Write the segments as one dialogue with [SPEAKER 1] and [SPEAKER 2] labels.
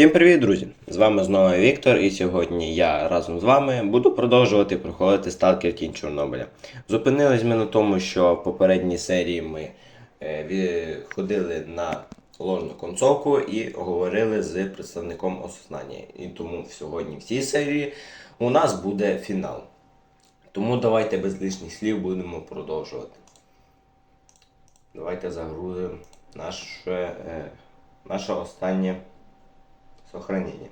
[SPEAKER 1] Всім привіт, друзі! З вами знову Віктор, і сьогодні я разом з вами буду продовжувати проходити Сталкер Тінь Чорнобиля. Зупинились ми на тому, що в попередній серії ми е, ходили на ложну концовку і говорили з представником осознання. І тому сьогодні в цій серії у нас буде фінал. Тому давайте без лишніх слів будемо продовжувати. Давайте загрузимо наше, е, наше останнє сохранение.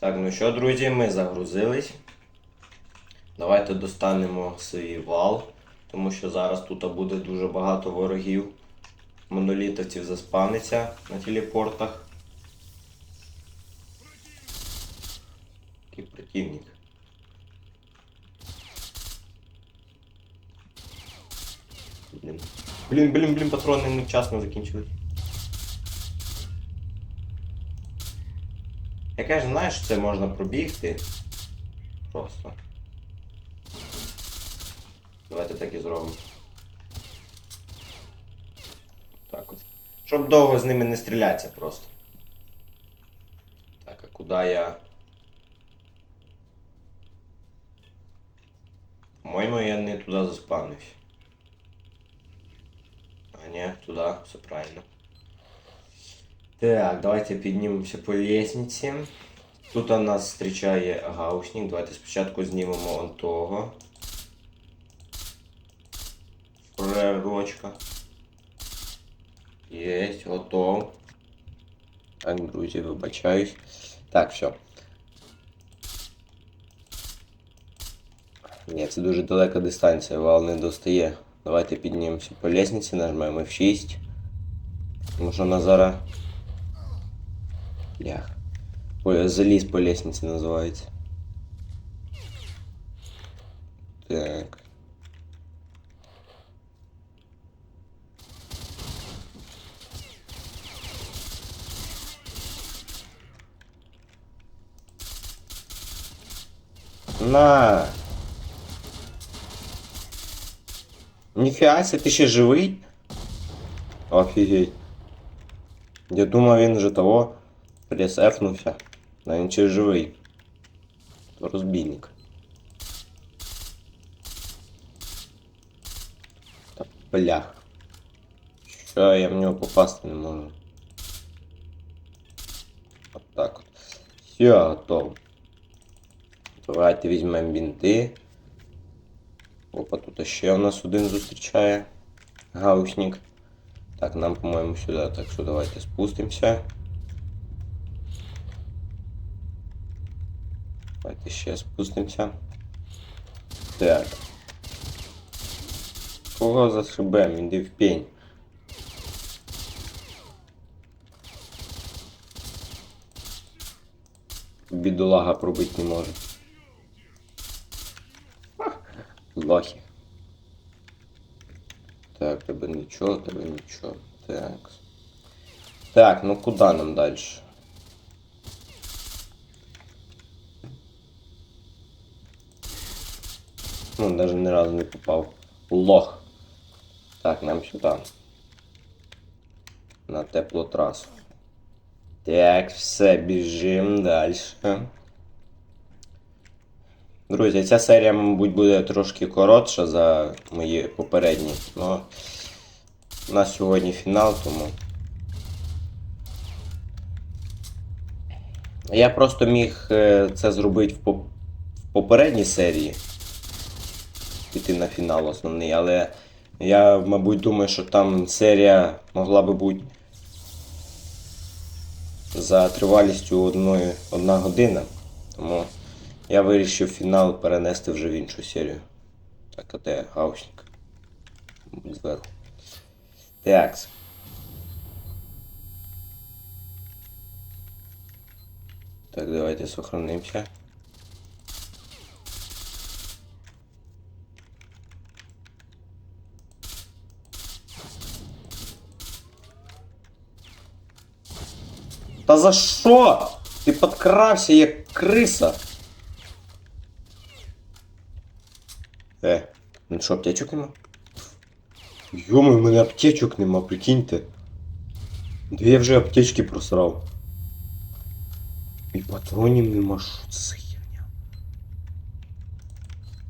[SPEAKER 1] Так, ну що, друзі, ми загрузились. Давайте достанемо свій вал, тому що зараз тут буде дуже багато ворогів монолітовців заспавниться на телепортах. Який противник. Блін. Блін, блін, блін, патрони невчасно закінчились. Я кажу, знаєш, це можна пробігти. Просто. Давайте так і зробимо. Так от. Щоб довго з ними не стрілятися просто. Так, а куди я. По-моєму, я не туди заспавнився. А ні, туди, все правильно. Так, давайте піднімемося по лестниці. Тут у нас зустрічає гаусник. Давайте спочатку знімемо он того. Фрерочка. Єсть, готов. Так, друзі, вибачаюсь. Так, все. Ні, це дуже далека дистанція, вал не достає. Давайте піднімемося по лестниці, нажмемо F6. Тому що вона зараз. Блях. Ой, заліз по лестниці називається. Так. На. Ніфіга, це ти ще живий? Офігеть. Я думав, він вже того присефнувся. А він ще живий. Розбійник. Та блях. Що я в нього попасти не можу. От так от. Все, готово. Давайте візьмемо бінти. Опа, тут ще у нас один зустрічає. Гаусник. Так, нам, по-моєму, сюди. Так що давайте спустимося. Давайте ще спустимося. Так. Кого зашибем? Іди в пень. Бідолага пробити не може. Лохи. Так, тебе нічого, тебе нічого. Так. Так, ну куди нам далі? Ну, даже ни разу не попав. Лох. Так, нам сюди. На теплу трасу. Так, все, біжимо далі. Друзі, ця серія, мабуть, буде трошки коротша за мої попередні. У нас сьогодні фінал, тому. Я просто міг е, це зробити в попередній серії. Піти на фінал основний, але я, мабуть, думаю, що там серія могла би бути за тривалістю одної, одна година. Тому я вирішив фінал перенести вже в іншу серію. Так, а де гаусник? Зверху. Так. Так, давайте сохранимся. Та за що? Ти подкрався як криса. ну що, аптечок нема? Йоми, в мене аптечок нема, прикиньте. Дві я вже аптечки просрав. І патронів нема, що це за херня?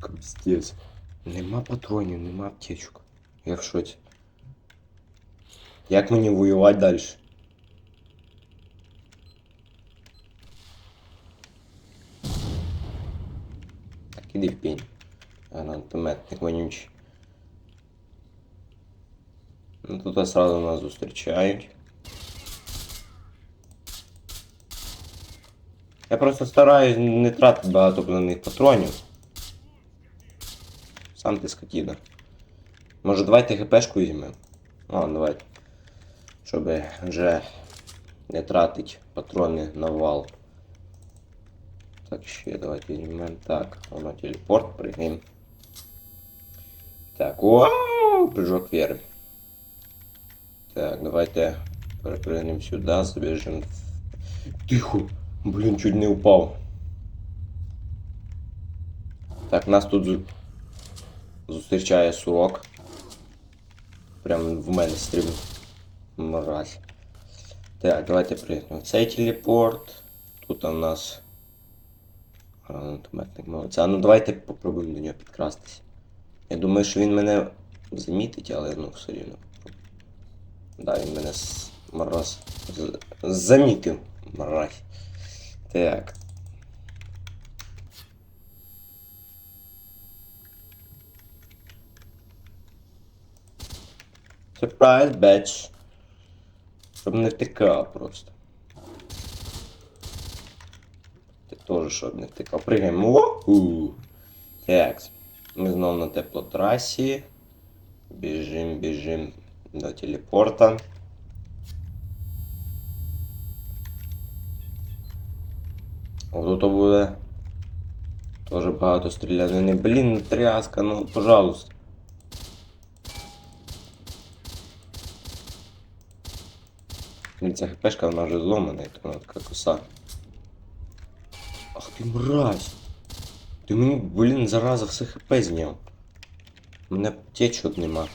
[SPEAKER 1] Капздец. Нема патронів, нема аптечок. Я в шоці. Як мені воювати далі? Так, іди в пінь. Гранатометник вонючий. Ну тут сразу нас зустрічають. Я просто стараюсь не тратити багато пленних патронів. Сам ти скотіна. Може давайте ГПшку візьмемо? Ладно, давайте. Щоб вже не тратить патрони на вал. Так, ще давайте візьмемо. Так, воно телепорт, прыгаємо. Так, вау, прыжок вверх. Так, давайте перепрыгнем сюда, забежим. Тихо! Блін, чуть не упав. Так, нас тут зу- зустрічає сурок. Прям в мене стрибнув. Мразь. Так, давайте пригнемо. Цей телепорт. Тут у нас. Молодця. Ну давайте попробуємо до нього підкрастися. Я думаю, що він мене замітить, але ну все рівно. Да, він мене мороз замітив. Мразь. Так. Surprise, bitch. Щоб не втикав просто. Ти теж щоб не втикав. Пригаємо. Так. Ми знову на теплотрасі. Біжим, біжим до телепорта. Ото то буде. Тоже багато стрілянини. Блін, тряска, ну, пожалуйста. Ця хпшка вона вже зломана, і то така коса. Ах ти мразь! Ти мені, блін, зараза все хп зняв. У мене аптечок нема.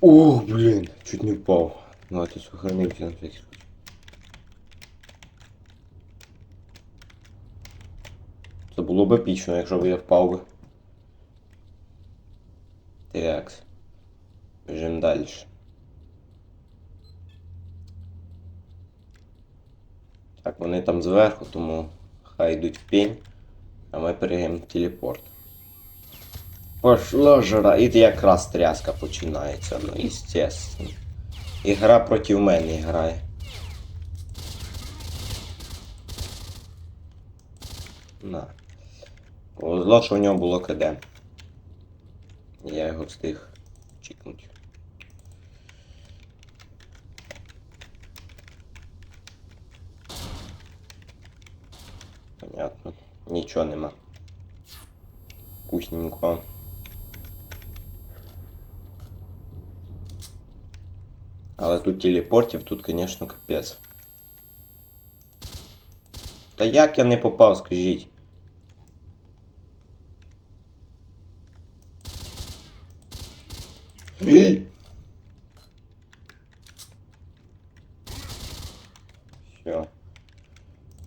[SPEAKER 1] Ох, блін, чуть не впав. Давайте сохранимся на всякий случай. Це було б епічно, якщо б я впав би. Так. Біжимо далі. Так, вони там зверху, тому хай йдуть в пень, а ми перейдемо телепорт. Пошло жара, і якраз тряска починається, ну, естественно. Ігра проти мене грає. На. Повезло, що у нього було КД. Я його встиг чікнуть. Нічого нема. Вкусненько. Але тут телепортів, тут, конечно, капець. Та як я не попав, скажіть? Все.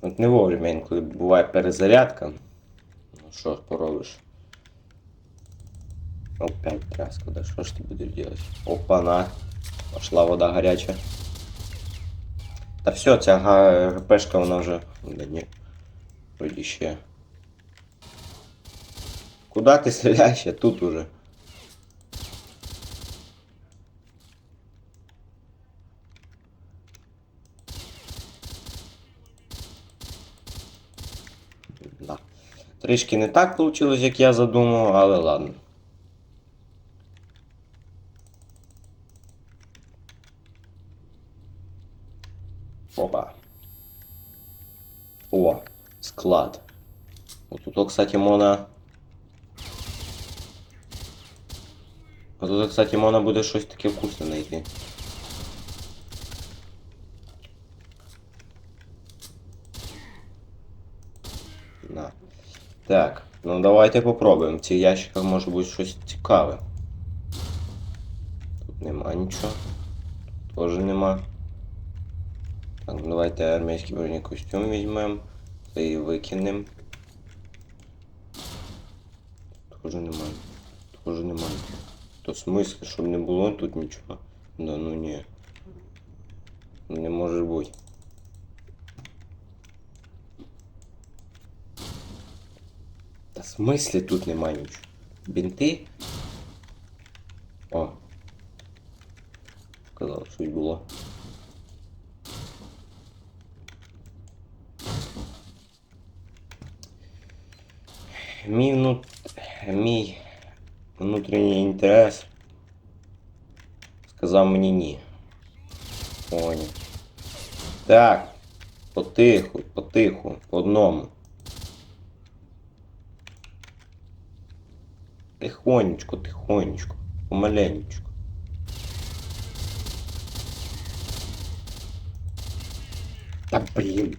[SPEAKER 1] От не інколи буває перезарядка. Ну що ж поробиш? Опять тряска, да що ж ти будеш делать? Опа-на. Пошла вода гаряча. Та все, ця ГПшка вона вже. Да ні. Вроді ще. Куда ти стріляєш? Я тут уже. Да. Трішки не так вийшло, як я задумав, але ладно. Опа. О, склад. Вот тут, кстати, можна А тут, кстати, можна буде щось таке вкусне знайти. На. Так, ну давайте попробуємо. В цих ящиках може бути щось цікаве. Тут нема нічого. Теж нема. Так, ну давайте армійський бронекостюм візьмемо. Це і викинемо. Тоже немає. Тоже немає. То смисл, щоб не було тут нічого. Да ну ні. Не може бути. Та смислі тут немає нічого. Бінти? О. Казав, щось було. Мій, внут... Мій внутрішній інтерес сказав мені ні. О. Так. Потиху, потиху, по одному. Тихонечко, тихонечко, помаленечко. Та блін.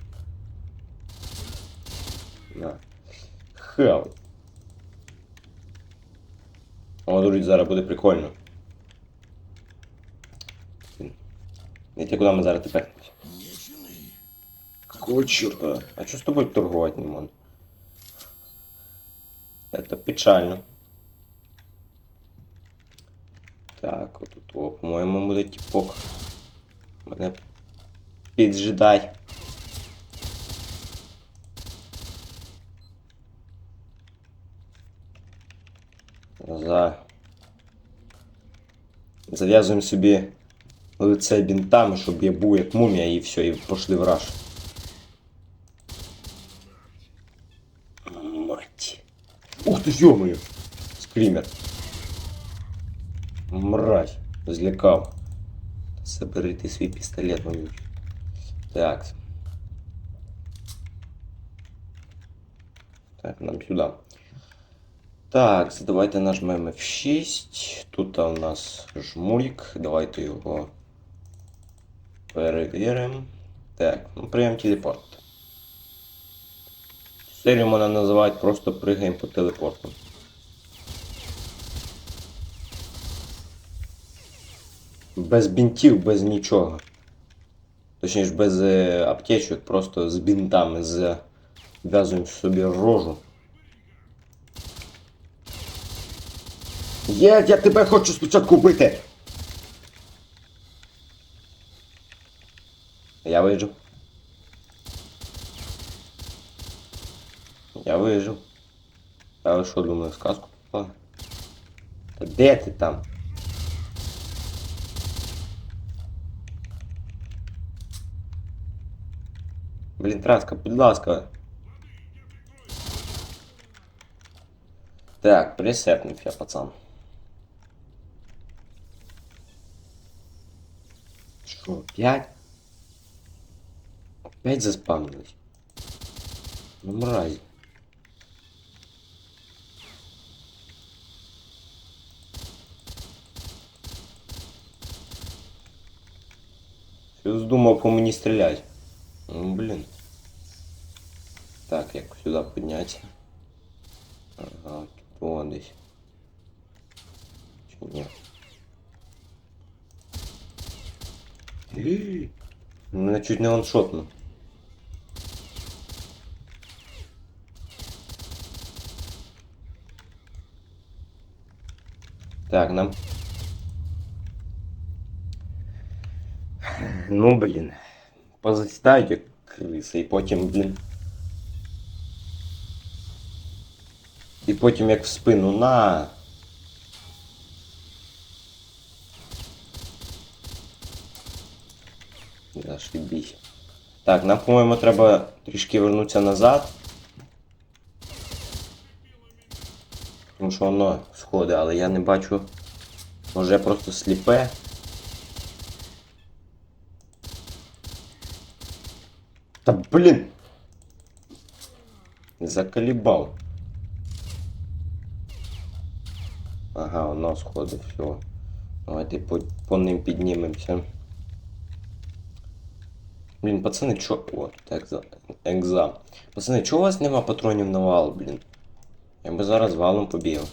[SPEAKER 1] На. Хел. О, друзі, зараз буде прикольно. Знаєте, куди ми зараз тепер? Какого черта? А що з тобою торгувати не можна? Это печально. Так, отут, о, по-моєму, буде тіпок. Мене піджидай. За... Зав'язуємо собі лице бінтами, щоб я був як мумія і все, і пошли в раш. Мать. Ух ти, ё-моё! Скример. Мразь. Злякав. Забери ти свій пістолет, вонючий. Так. Так, нам сюди. Так, давайте нажмемо F6. Тут у нас жмурик. Давайте його перевіримо. Так, ну прийом телепорт. Серію можна називати просто пригаємо по телепорту. Без бінтів, без нічого. Точніше, без е, аптечок, просто з бінтами зв'язуємо собі рожу. Є, я тебе хочу спочатку вбити. Я вижив. Я вижив. А ви що думали, сказку попали? Та де ти там? Блін, траска, будь ласка. Так, присепнув я, пацан. Що, опять? Опять заспавнились? Ну, мразь. Що вздумав по мені стріляти? Ну, блін. Так, як сюди піднятися? Ага, тут вон десь. Чи ні? Мене чуть не ваншотнув. Так, нам. Ну, блін. Позасідають як криси, і потім, блін. І потім як в спину на. Зашибісь. Так, нам, по-моєму, треба трішки вернутися назад. Тому що воно сходить, але я не бачу. Може просто сліпе. Та блін! Заколебав. Ага, воно сходить, все. Давайте по, по ним піднімемося. Блін, пацани, чо. О, екза. Екза. Пацани, чого у вас нема патронів на вал, блін? Я би зараз валом побігав.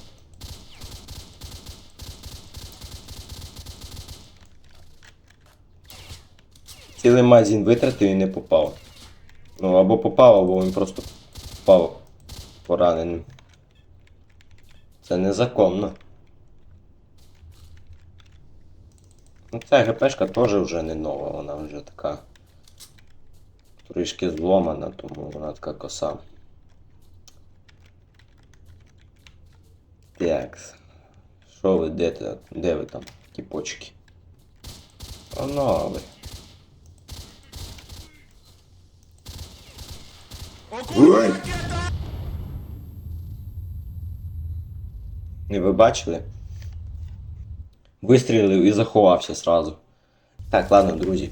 [SPEAKER 1] Цілий магазин витратив і не попав. Ну, або попав, або він просто попав пораненим. Це незаконно. Ну, ця ГПшка теж вже не нова, вона вже така трішки зломана, тому вона така коса. Так. Що ви де, де ви там, тіпочки? Оно ви. І ви бачили? Вистрілив і заховався сразу. Так, ладно, друзі.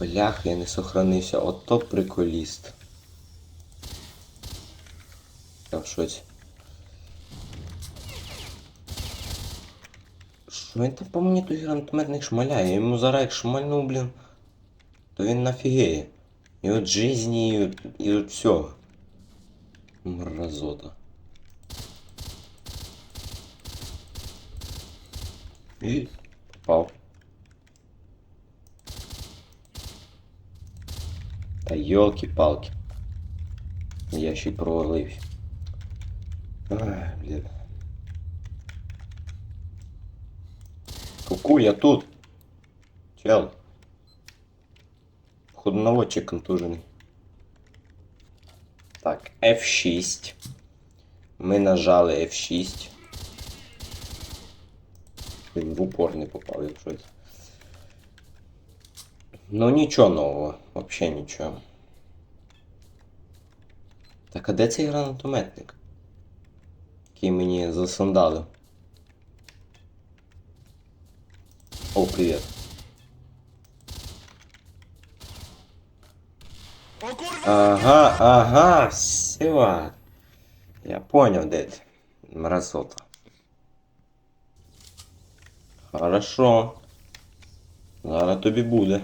[SPEAKER 1] Блях, я не сохранився. Ото приколіст. В шоці. Що він там по мені той гранатометник шмаляє? Я йому зараз як шмальну, блін. То він нафігеє. І от жизні, і от, і от все. Мразота. І попав. Та йолки-палки. Я ще й провалився. Ай, блін. Ку-ку, я тут. Чел. Ходноводчик контужений. Так, F6. Ми нажали F6. Він в упор не попав, це. Ну нічого нового, взагалі нічого. Так, а де цей гранатометник? Який мені засандалив? О, привіт. Ага, ага, все. Я понял, дед. Мразота. Хорошо. Зараз тобі буде.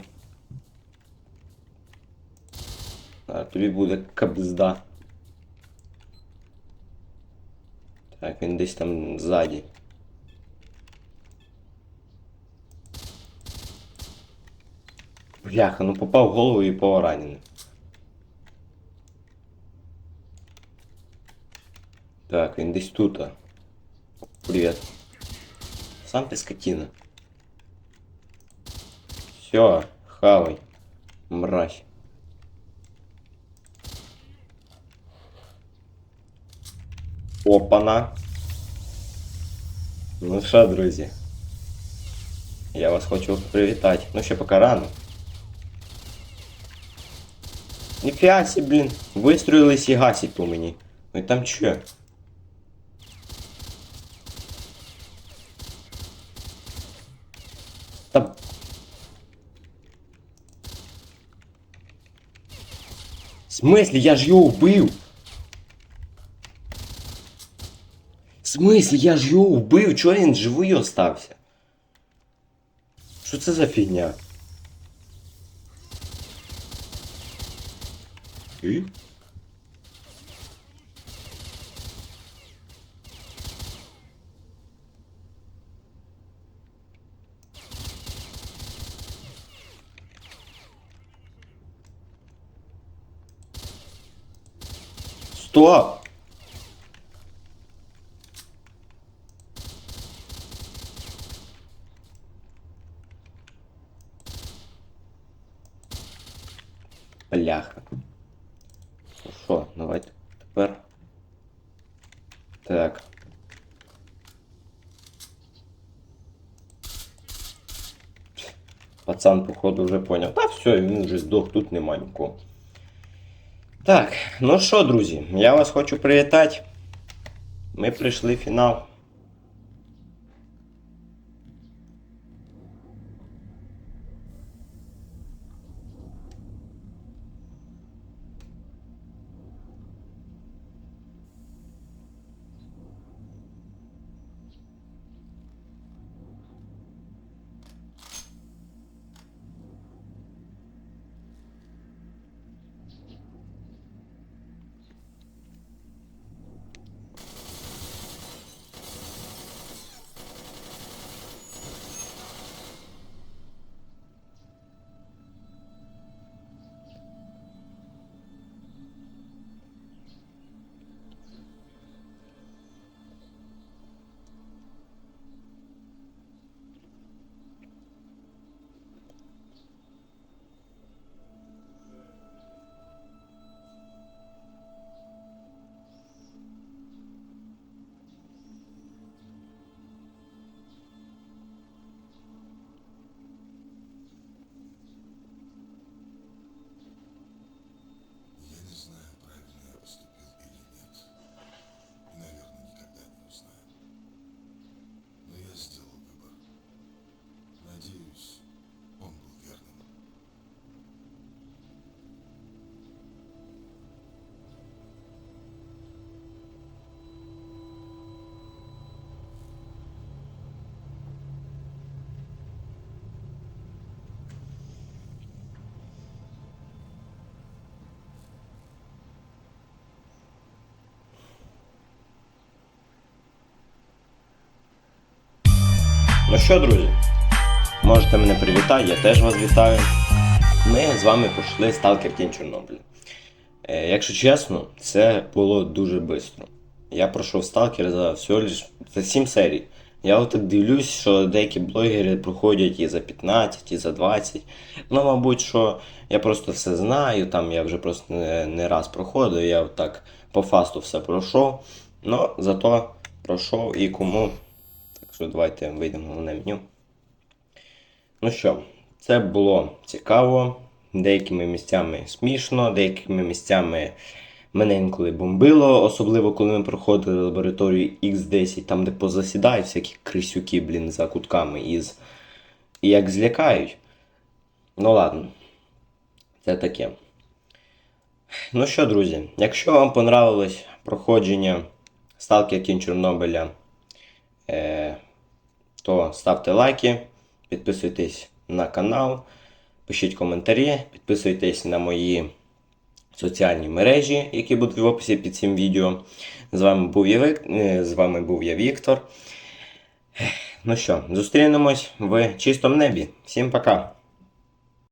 [SPEAKER 1] Зараз тобі буде кабзда. Так, він десь там ззаді. Бляха, ну попав в голову і поранений. Так, він десь тут. а. Привіт. Сам ти скотина. Все, хавай. Мразь. Опана. Ну що, друзі? Я вас хочу привітати. Ну ще поки рано. Ніфіга сі, блін. Вистроїлись і гасять по мені. Ну і там чо? Та... В смислі, я ж його вбив. В смислі, я ж його вбив, чого він живий остався? Що це за фігня? І? Стоп! Бляха. Ну що, давайте тепер. Так. Пацан, походу, вже поняв. Та все, він вже здох, тут нема нікого. Так, ну що, друзі, я вас хочу привітати. Ми прийшли в фінал. Ну що, друзі, можете мене привітати, я теж вас вітаю. Ми з вами пройшли Сталкер Тінь Чорнобиля. Е, якщо чесно, це було дуже швидко. Я пройшов Сталкер за всього лиш за 7 серій. Я отак дивлюсь, що деякі блогери проходять і за 15, і за 20. Ну, мабуть, що я просто все знаю, там я вже просто не, не раз проходив, я так по фасту все пройшов. Ну, зато пройшов і кому. Що давайте вийдемо в головне меню. Ну що, це було цікаво, деякими місцями смішно, деякими місцями мене інколи бомбило, особливо коли ми проходили лабораторію X10, там де позасідають всякі крисюки, блін, за кутками із. І як злякають. Ну ладно, це таке. Ну що, друзі, якщо вам понравилось проходження Сталкер Кінь Чорнобиля, е, то ставте лайки, підписуйтесь на канал, пишіть коментарі, підписуйтесь на мої соціальні мережі, які будуть в описі під цим відео. З вами був я, е, з вами був я Віктор. Ну що, зустрінемось в чистому небі. Всім пока!